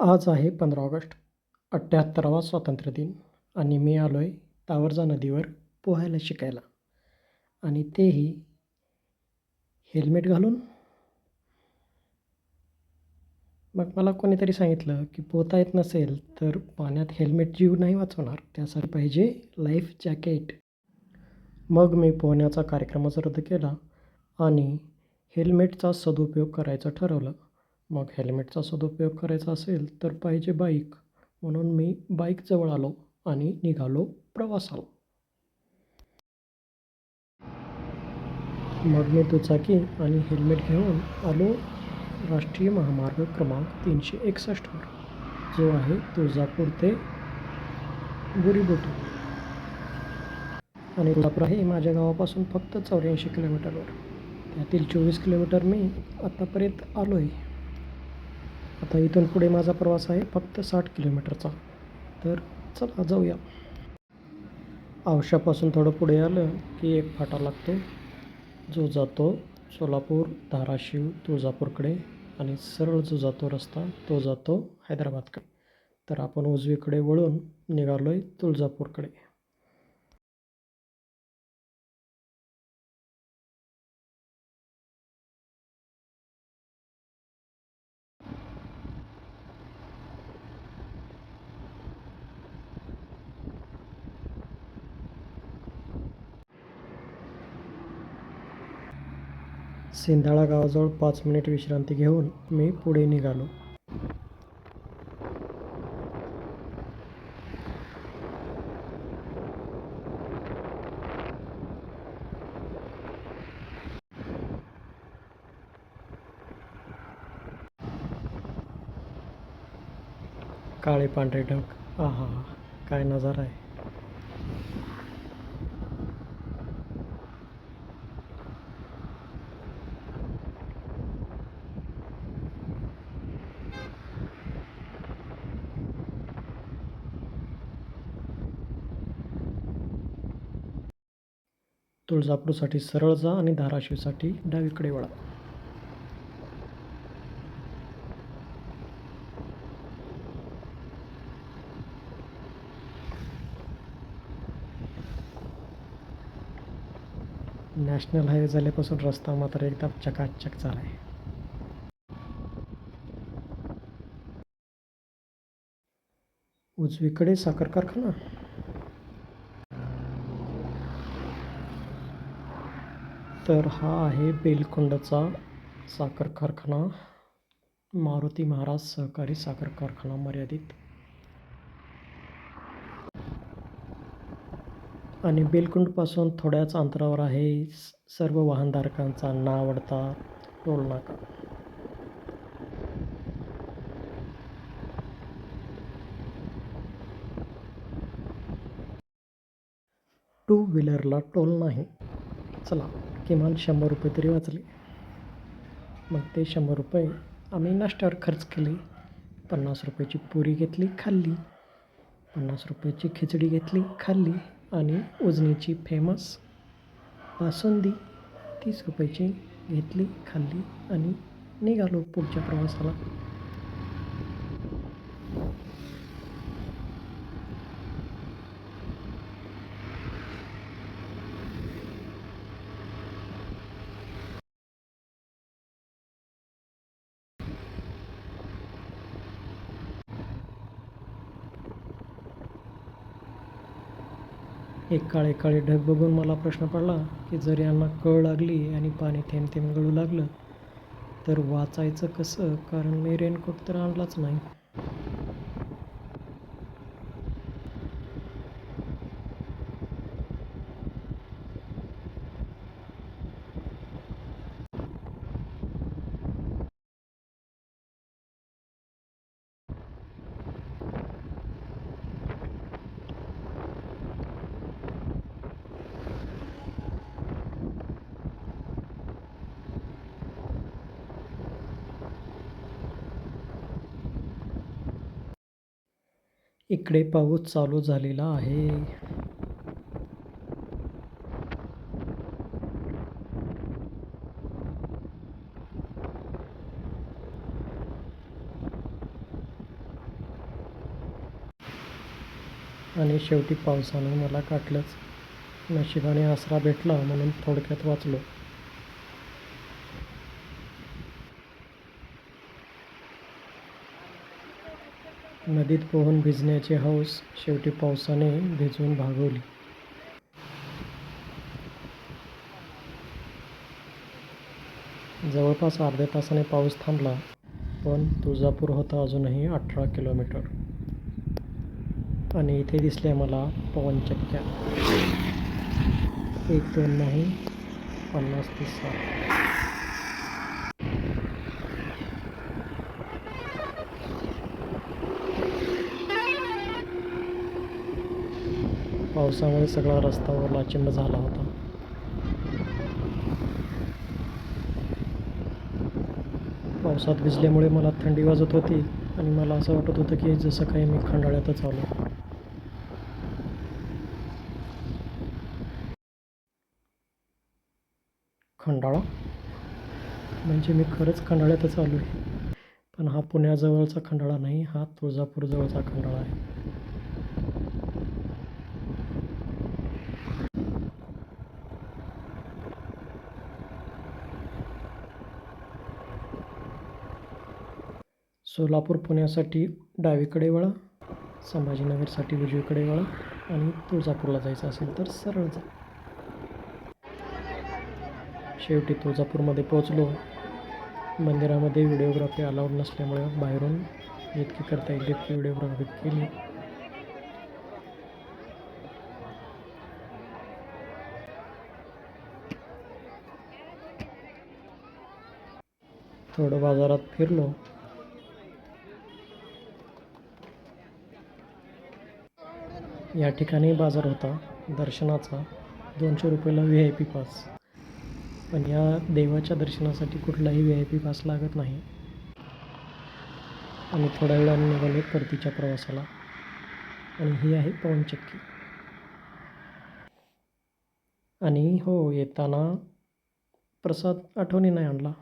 आज आहे पंधरा ऑगस्ट अठ्ठ्याहत्तरावा स्वातंत्र्य दिन आणि मी आलो आहे तावरजा नदीवर पोहायला शिकायला. आणि तेही हेल्मेट घालून. मग मला कोणीतरी सांगितलं की पोहता येत नसेल तर पाण्यात हेल्मेट जीव नाही वाचवणार त्यासाठी पाहिजे लाईफ जॅकेट. मग मी पोहण्याचा कार्यक्रमच रद्द केला आणि हेल्मेटचा सदुपयोग करायचं ठरवलं. मग हेल्मेटचा सदुपयोग करायचा असेल तर पाहिजे बाईक. म्हणून मी बाईकजवळ आलो आणि निघालो प्रवासाला. मग मी दुचाकी आणि हेल्मेट घेऊन आलो राष्ट्रीय महामार्ग क्रमांक तीनशे एकसष्टवर जो आहे तुळजापूर ते बुरीबोटी. आणि तुळजापूर आहे माझ्या गावापासून फक्त चौऱ्याऐंशी किलोमीटरवर त्यातील चोवीस किलोमीटर मी आत्तापर्यंत आलो आहे आता इथून पुढे माझा प्रवास आहे फक्त साठ किलोमीटरचा. तर चला जाऊया. औशापासून थोडं पुढे आलं की एक फाटा लागतो. जो जातो सोलापूर धाराशिव तुळजापूरकडे आणि सरळ जो जातो रस्ता तो जातो हैदराबादकडे. तर आपण उजवीकडे वळून निघालो आहे तुळजापूरकडे. सिंधाळा गावाजवळ पाच मिनिट विश्रांती घेऊन मी पुढे निघालो. काळे पांढरे ढग. आहा काय नजारा आहे. तुळजापूरसाठी सरळ जा आणि धाराशिवसाठी डावीकडे वळा. नॅशनल हायवे झाल्यापासून रस्ता मात्र एकदम चकाचक झाला आहे उजवीकडे साखर कारखाना? तर हा आहे बेलकोंडाचा साखर कारखाना. मारुती महाराज सहकारी साखर कारखाना मर्यादित. आणि बेलकुंडपासून थोड्याच अंतरावर आहे स- सर्व वाहनधारकांचा नावडता टोल नाका टू व्हीलरला टोल नाही. चला. किमान शंभर रुपये तरी वाचले. मग ते शंभर रुपये आम्ही नाश्त्यावर खर्च केले. पन्नास रुपयाची पुरी घेतली खाल्ली. पन्नास रुपयाची खिचडी घेतली खाल्ली. आणि उजनीची फेमस बासुंदी तीस रुपयाची घेतली खाल्ली. आणि निघालो पुढच्या प्रवासाला. एक काळे काळे ढग बघून मला प्रश्न पडला की जर यांना कळ लागली आणि पाणी थेंब थेंब गळू लागलं तर वाचायचं कसं? कारण मी रेनकोट तर आणलाच नाही. इकडे पाऊस चालू झालेला आहे. आणि शेवटी पावसानं मला काटलंच. नशिबाने आसरा भेटला म्हणून थोडक्यात वाचलो. नदीत पोहून भिजण्याची हौस शेवटी पावसाने भिजवून भागवली. जवळपास अर्ध्या तासाने पाऊस थांबला पण तुळजापूर होता अजूनही अठरा किलोमीटर. आणि इथे दिसल्या मला पवनचक्क्या एक दोन नाही पन्नास ते साठ. पावसामुळे सगळा रस्ता ओलाचिंब झाला होता. पावसात भिजल्यामुळे मला थंडी वाजत होती आणि मला असं वाटत होतं की जसं काही मी खंडाळ्यातच आलो. खंडाळा? म्हणजे मी खरंच खंडाळ्यातच आलो आहे पण हा पुण्याजवळचा खंडाळा नाही हा तुळजापूरजवळचा खंडाळा आहे. सोलापूर पुण्यासाठी डावीकडे वळा संभाजीनगरसाठी उजवीकडे वळा आणि तुळजापूरला जायचं असेल तर सरळ जा. शेवटी तुळजापूरमध्ये पोहोचलो. मंदिरामध्ये व्हिडिओग्राफी अलाउड नसल्यामुळे बाहेरून जितकी करता येईल तितकी व्हिडिओग्राफी केली. थोडं बाजारात फिरलो. या ठिकाणी बाजार होता दर्शनाचा. दोनशे रुपयाला व्ही आय पी पास पण या देवाच्या दर्शनासाठी कुठलाही व्ही आय पी पास लागत नाही. आणि थोड्या वेळाने निघाले परतीच्या प्रवासाला. आणि ही आहे पवनचक्की आणि हो येताना प्रसाद आठवणी नाही आणला.